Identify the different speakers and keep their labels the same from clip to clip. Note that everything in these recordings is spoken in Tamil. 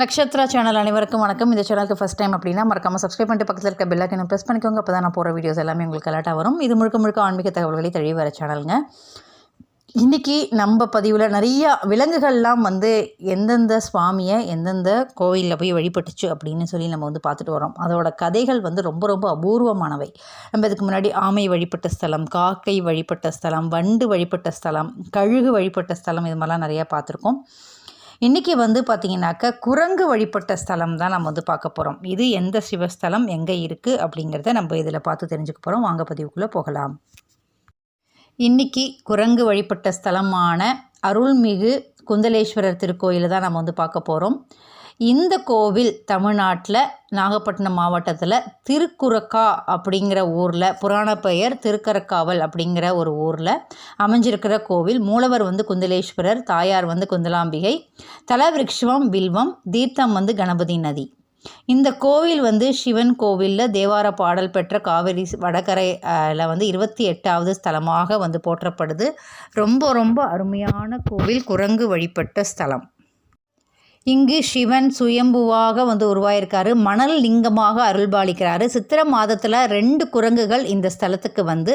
Speaker 1: நக்ஷத்ரா சேனல் அனைவருக்கும் வணக்கம். இந்த சேனலுக்கு ஃபஸ்ட் டைம் அப்படின்னா மறக்காம சப்ஸ்கிரைப் பண்ணிட்டு பக்கத்தில் இருக்க பெல்லைக்கனை ப்ரெஸ் பண்ணிக்கோங்க. அப்போ தான் நான் போகிற வீடியோஸ் எல்லாமே உங்களுக்கு கரெக்டாக வரும். இது முழுக்க முழுக்க ஆன்மீக தகவல்களை தெளிவு வர சேனலுங்க இன்றைக்கி நம்ம பதிவில் நிறையா விலங்குகள்லாம் வந்து எந்தெந்த சுவாமியை எந்தெந்த கோவிலில் போய் வழிபட்டுச்சு அப்படின்னு சொல்லி நம்ம வந்து பார்த்துட்டு வரோம். அதோட கதைகள் வந்து ரொம்ப ரொம்ப அபூர்வமானவை. நம்ம இதுக்கு முன்னாடி ஆமை வழிபட்ட ஸ்தலம் காக்கை வழிபட்ட ஸ்தலம் வண்டு வழிபட்ட ஸ்தலம் கழுகு வழிபட்ட ஸ்தலம் இது மாதிரிலாம் நிறையா பார்த்துருக்கோம். இன்றைக்கி வந்து பார்த்திங்கனாக்கா குரங்கு வழிபட்ட ஸ்தலம் தான் நம்ம வந்து பார்க்க போகிறோம் இது எந்த சிவஸ்தலம் எங்கே இருக்குது அப்படிங்கிறத நம்ம இதில் பார்த்து தெரிஞ்சுக்க போகிறோம் வாங்க பதிவுக்குள்ளே போகலாம். இன்றைக்கி குரங்கு வழிபட்ட ஸ்தலமான அருள்மிகு குந்தலேஸ்வரர் திருக்கோயிலை தான் நம்ம வந்து பார்க்க போகிறோம் இந்த கோவில் தமிழ்நாட்டில் நாகப்பட்டினம் மாவட்டத்தில் திருக்குறக்கா அப்படிங்கிற ஊரில் புராண பெயர் திருக்கரக்காவல் அப்படிங்கிற ஒரு ஊரில் அமைஞ்சிருக்கிற கோவில். மூலவர் வந்து குந்தலேஸ்வரர் தாயார் வந்து குந்தலாம்பிகை தலவிருக்ஷம் வில்வம் தீர்த்தம் வந்து கணபதி நதி. இந்த கோவில் வந்து சிவன் கோவிலில் தேவார பாடல் பெற்ற காவிரி வடகரையில் வந்து இருபத்தி எட்டாவது ஸ்தலமாக வந்து போற்றப்படுது. ரொம்ப ரொம்ப அருமையான கோவில் குரங்கு வழிபட்ட ஸ்தலம். இங்கு சிவன் சுயம்புவாக வந்து உருவாயிருக்காரு. மணல் லிங்கமாக அருள்பாலிக்கிறாரு. சித்திர மாதத்தில் ரெண்டு குரங்குகள் இந்த ஸ்தலத்துக்கு வந்து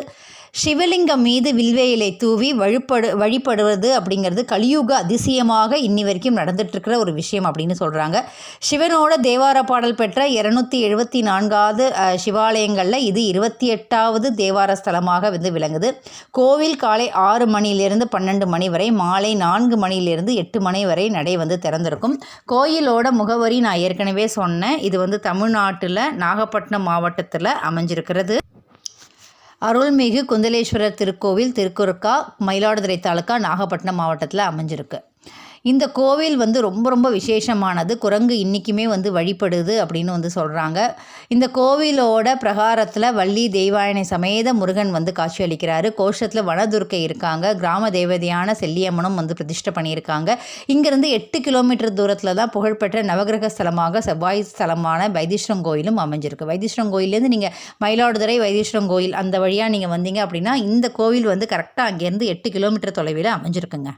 Speaker 1: சிவலிங்கம் மீது வில்வேயிலை தூவி வழிபடு வழிபடுவது அப்படிங்கிறது கலியுக அதிசயமாக இன்னி வரைக்கும் நடந்துட்டுருக்கிற ஒரு விஷயம் அப்படின்னு சொல்கிறாங்க சிவனோட தேவார பாடல் பெற்ற இரநூத்தி எழுபத்தி நான்காவது சிவாலயங்களில் இது இருபத்தி எட்டாவது தேவார ஸ்தலமாக வந்து விளங்குது. கோவில் காலை ஆறு மணியிலிருந்து பன்னெண்டு மணி வரை மாலை நான்கு மணியிலிருந்து எட்டு மணி வரை நடை வந்து திறந்திருக்கும். கோயிலோட முகவரி நான் ஏற்கனவே சொன்னேன். இது வந்து தமிழ்நாட்டில் நாகப்பட்டினம் மாவட்டத்தில் அமைஞ்சிருக்கிறது. அருள்மிகு குந்தலேஸ்வரர் திருக்கோவில் திருக்குறுக்கா மயிலாடுதுறை தாலுக்கா நாகப்பட்டினம் மாவட்டத்தில் அமைஞ்சிருக்கு. இந்த கோவில் வந்து ரொம்ப ரொம்ப விசேஷமானது. குரங்கு இன்றைக்குமே வந்து வழிபடுது அப்படின்னு வந்து சொல்கிறாங்க இந்த கோவிலோட பிரகாரத்தில் வள்ளி தெய்வாயனை சமேத முருகன் வந்து காட்சியளிக்கிறாரு கோஷத்தில் வனதுர்க்கை இருக்காங்க. கிராம தேவதையான செல்லியம்மனும் வந்து பிரதிஷ்டை பண்ணியிருக்காங்க. இங்கேருந்து எட்டு கிலோமீட்டர் தூரத்தில் தான் புகழ்பெற்ற நவகிரக ஸ்தலமாக செவ்வாய் ஸ்தலமான வைத்தீஸ்வரம் கோயிலும் அமைஞ்சிருக்கு. வைத்தீஸ்வரம் கோயிலேருந்து நீங்கள் மயிலாடுதுறை வைத்தீஸ்வரம் கோயில் அந்த வழியாக நீங்கள் வந்தீங்க அப்படின்னா இந்த கோவில் வந்து கரெக்டாக அங்கேருந்து எட்டு கிலோமீட்டர் தொலைவில் அமைஞ்சிருக்குங்க.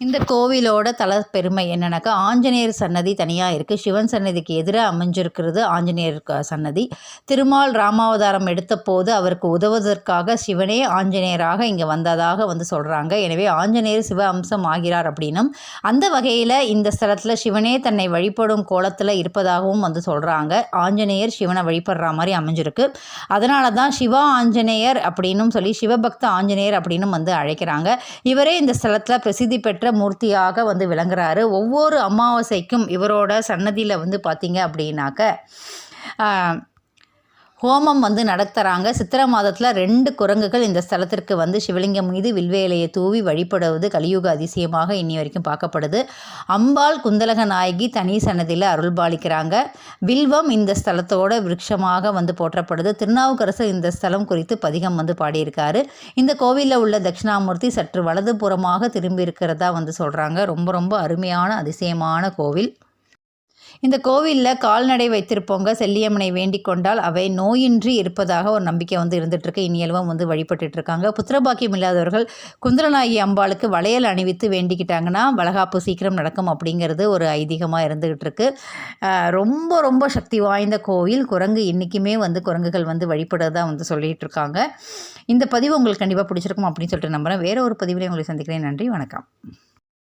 Speaker 1: இந்த கோவிலோட தல பெருமை என்னன்னாக்கா ஆஞ்சநேயர் சன்னதி தனியாக இருக்குது சிவன் சன்னதிக்கு எதிராக அமைஞ்சிருக்கிறது ஆஞ்சநேயர் சன்னதி. திருமால் ராமாவதாரம் எடுத்த போது அவருக்கு உதவுவதற்காக சிவனே ஆஞ்சநேயராக இங்கே வந்ததாக வந்து சொல்கிறாங்க எனவே ஆஞ்சநேயர் சிவ அம்சம் ஆகிறார் அப்படின்னும் அந்த வகையில் இந்த ஸ்தலத்தில் சிவனே தன்னை வழிபடும் கோலத்தில் இருப்பதாகவும் வந்து சொல்கிறாங்க ஆஞ்சநேயர் சிவனை வழிபடுற மாதிரி அமைஞ்சிருக்கு. அதனால தான் சிவா ஆஞ்சநேயர் அப்படின்னும் சொல்லி சிவபக்த ஆஞ்சநேயர் அப்படின்னும் வந்து அழைக்கிறாங்க. இவரே இந்த ஸ்தலத்தில் பிரசித்தி பெற்ற பெற்ற மூர்த்தியாக வந்து விளங்குறாரு. ஒவ்வொரு அமாவாசைக்கும் இவரோட சன்னதியில் வந்து பார்த்திங்க அப்படின்னாக்க ஹோமம் வந்து நடத்துகிறாங்க சித்திர மாதத்தில் ரெண்டு குரங்குகள் இந்த ஸ்தலத்திற்கு வந்து சிவலிங்கம் மீது வில்வேலையை தூவி வழிபடுவது கலியுக அதிசயமாக இன்னி வரைக்கும் பார்க்கப்படுது. அம்பாள் குந்தலக நாயகி தனி சன்னதியில் அருள்பாலிக்கிறாங்க வில்வம் இந்த ஸ்தலத்தோட விருட்சமாக வந்து போற்றப்படுது. திருநாவுக்கரசர் இந்த ஸ்தலம் குறித்து பதிகம் வந்து பாடியிருக்காரு. இந்த கோவிலில் உள்ள தட்சிணாமூர்த்தி சற்று வலதுபுறமாக திரும்பி இருக்கிறதா வந்து சொல்கிறாங்க ரொம்ப ரொம்ப அருமையான அதிசயமான கோவில். இந்த கோவிலில் கால்நடை வைத்திருப்பவங்க செல்லியம்மனை வேண்டிக் கொண்டால் அவை நோயின்றி இருப்பதாக ஒரு நம்பிக்கை வந்து இருந்துகிட்ருக்கு இனியல்வம் வந்து வழிபட்டு இருக்காங்க. புத்திரபாக்கியம் இல்லாதவர்கள் குந்தரநாயகி அம்பாளுக்கு வளையல் அணிவித்து வேண்டிக்கிட்டாங்கன்னா வளகாப்பு சீக்கிரம் நடக்கும் அப்படிங்கிறது ஒரு ஐதீகமாக இருந்துகிட்டு இருக்கு ரொம்ப ரொம்ப சக்தி வாய்ந்த கோவில். குரங்கு இன்றைக்குமே வந்து குரங்குகள் வந்து வழிபடுறதா வந்து சொல்லிகிட்டு இருக்காங்க இந்த பதிவு உங்களுக்கு கண்டிப்பாக பிடிச்சிருக்கும் அப்படின்னு சொல்லிட்டு நம்புகிறேன் வேறு ஒரு பதிவிலையும் உங்களை சந்திக்கிறேன். நன்றி. வணக்கம்.